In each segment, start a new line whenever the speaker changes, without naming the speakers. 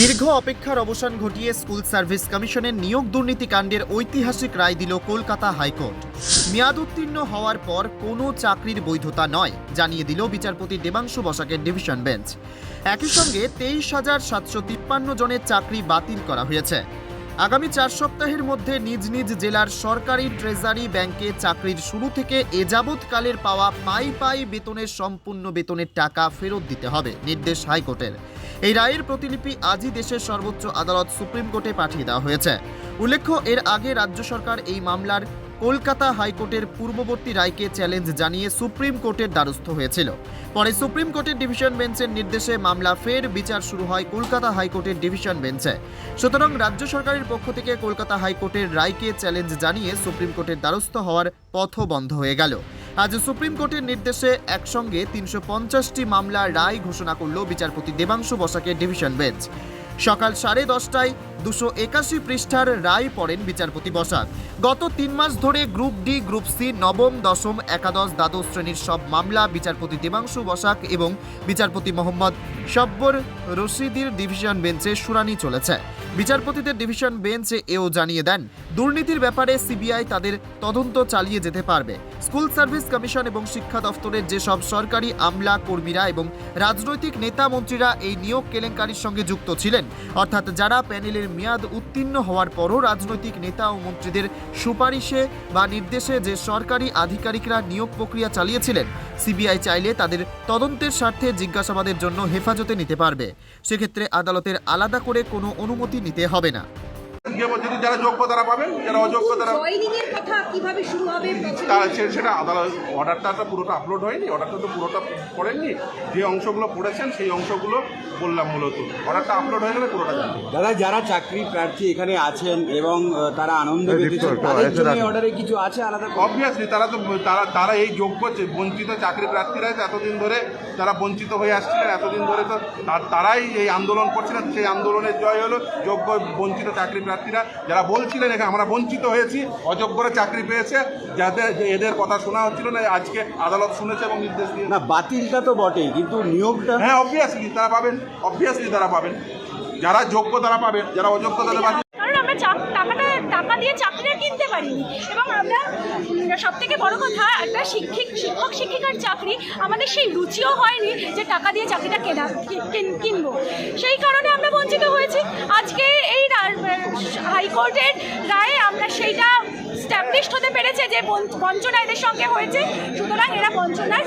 দীর্ঘ অপেক্ষার অবসান ঘটিয়ে স্কুল সার্ভিস কমিশনের নিয়োগ দুর্নীতি কাণ্ডের ঐতিহাসিক রায় দিল কলকাতা হাইকোর্ট। মেয়াদ উত্তীর্ণ হওয়ার পর কোনো চাকরির বৈধতা নয়, জানিয়ে দিল বিচারপতি দেবাংশু বসাকের ডিভিশন বেঞ্চ। একই সঙ্গে তেইশ হাজার সাতশো তিপ্পান্ন জনের চাকরি বাতিল করা হয়েছে। আগামী চার সপ্তাহের মধ্যে নিজ নিজ জেলার সরকারি ট্রেজারি ব্যাংকে চাকরির শুরু থেকে এ যাবৎকালের পাওয়া পাই পাই বেতনের সম্পূর্ণ বেতনের টাকা ফেরত দিতে হবে, নির্দেশ হাইকোর্টের। এই রায়ের প্রতিলিপি আজই দেশের সর্বোচ্চ আদালত সুপ্রিম কোর্টে পাঠিয়ে দেওয়া হয়েছে। উল্লেখ্য, এর আগে রাজ্য সরকার এই মামলার কলকাতা হাইকোর্টের পূর্ববর্তী রায়কে চ্যালেঞ্জ জানিয়ে সুপ্রিম কোর্টের দ্বারস্থ হয়েছিল। পরে সুপ্রিম কোর্টের ডিভিশন বেঞ্চের নির্দেশে মামলা ফের বিচার শুরু হয় কলকাতা হাইকোর্টের ডিভিশন বেঞ্চে। সুতরাং রাজ্য সরকারের পক্ষ থেকে কলকাতা হাইকোর্টের রায়কে চ্যালেঞ্জ জানিয়ে সুপ্রিম কোর্টের দ্বারস্থ হওয়ার পথও বন্ধ হয়ে গেল। আজ সুপ্রিম কোর্টের নির্দেশে একসঙ্গে তিনশো পঞ্চাশটি মামলা রায় ঘোষণা করল বিচারপতি দেবাংশু বসাকের ডিভিশন বেঞ্চ। সকাল সাড়ে দশটায় দুশো একাশি পৃষ্ঠার রায় পড়েন বিচারপতি বসাক। গত তিন মাস ধরে গ্রুপ ডি, গ্রুপ সি, নবম, দশম, একাদশ, দ্বাদশ শ্রেণির সব মামলা বিচারপতি দেবাংশু বসাক এবং বিচারপতি মোহাম্মদ সব্বর রশিদির ডিভিশন বেঞ্চে শুনানি চলেছে। বিচারপতিদের ডিভিশন বেঞ্চে এও জানিয়ে দেন, দুর্নীতির ব্যাপারে সিবিআই তাদের তদন্ত চালিয়ে যেতে পারবে। স্কুল সার্ভিস কমিশন এবং শিক্ষা দফতরের যেসব সরকারি আমলা কর্মীরা এবং রাজনৈতিক নেতা মন্ত্রীরা এই নিয়োগ কেলেঙ্কারির সঙ্গে যুক্ত ছিলেন, অর্থাৎ যারা প্যানেলের মেয়াদ উত্তীর্ণ হওয়ার পরও রাজনৈতিক নেতা ও মন্ত্রীদের সুপারিশে বা নির্দেশে যে সরকারি আধিকারিকরা নিয়োগ প্রক্রিয়া চালিয়েছিলেন, সিবিআই চাইলে তাদের তদন্তের স্বার্থে জিজ্ঞাসাবাদের জন্য হেফাজতে নিতে পারবে। সেক্ষেত্রে আদালতের আলাদা করে কোনো অনুমতি নিতে হবে না।
যে যদি যারা যোগ্য তারা পাবেন যারা অযোগ্য তারা
কথা কীভাবে শুরু হবে?
তারা সে- সেটা আদালত অর্ডারটা তো পুরোটা আপলোড হয়নি অর্ডারটা তো পুরোটা পড়েননি যে অংশগুলো পড়েছেন সেই অংশগুলো বললাম মূলত। অর্ডারটা আপলোড হয়ে গেলে পুরোটা জানবে
দাদা যারা চাকরি প্রার্থী এখানে আছেন এবং তারা আনন্দ পেতেছেন তাদের জন্য অর্ডারে কিছু আছে আলাদা?
অবভিয়াসলি তারা তো তারা তারা এই যোগ্য বঞ্চিত চাকরি প্রার্থীরা এতদিন ধরে তারা বঞ্চিত হয়ে আসছিলেন এতদিন ধরে তো তারাই এই আন্দোলন করছিলেন। সেই আন্দোলনের জয় হলো যোগ্য বঞ্চিত চাকরি প্রার্থীরা যারা বলছিলেন এখানে আমরা বঞ্চিত হয়েছি অযোগ্যরা চাকরি পেয়েছে যাদের এদের কথা শোনা হচ্ছিল না আজকে আদালত শুনেছে এবং নির্দেশ দিয়ে
না বাতিলটা তো বটেই কিন্তু নিয়োগটা
হ্যাঁ অবভিয়াসলি তারা পাবেন অবভিয়াসলি তারা পাবেন। যারা যোগ্য তারা পাবেন যারা অযোগ্য তারা পাবেন।
কারণ আমরা টাকাটা টাকা দিয়ে চাকরিটা কিনতে পারিনি। এবং আমরা সব থেকে বড় কথা, একটা শিক্ষিক, শিক্ষক, শিক্ষিকার চাকরি, আমাদের সেই রুচিও হয়নি যে টাকা দিয়ে চাকরিটা কেনা কিনব। সেই কারণে আমরা বঞ্চিত হয়েছি। আজকে এই হাইকোর্টের রায়ে আমরা সেইটা স্ট্যাবলিশড হতে পেরেছে যে বঞ্চ- বঞ্চনা এদের সঙ্গে হয়েছে। সুতরাং এরা বঞ্চনার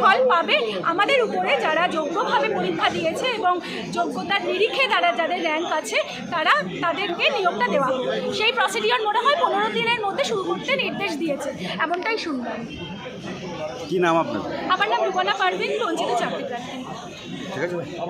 ফল পাবে। আমাদের উপরে যারা যোগ্যভাবে পরীক্ষা দিয়েছে এবং যোগ্যতার নিরিখে তারা যাদের র্যাঙ্ক আছে তারা তাদেরকে নিয়োগটা দেওয়া হবে। সেই প্রসিডিওর মনে হয় পনেরো দিনের মধ্যে শুরু করতে নির্দেশ দিয়েছে। এমনটাই শুনলাম।
কি নাম আপনার?
আমার নাম রূপনা পারভিন বঞ্চিত চাকরি প্রার্থী।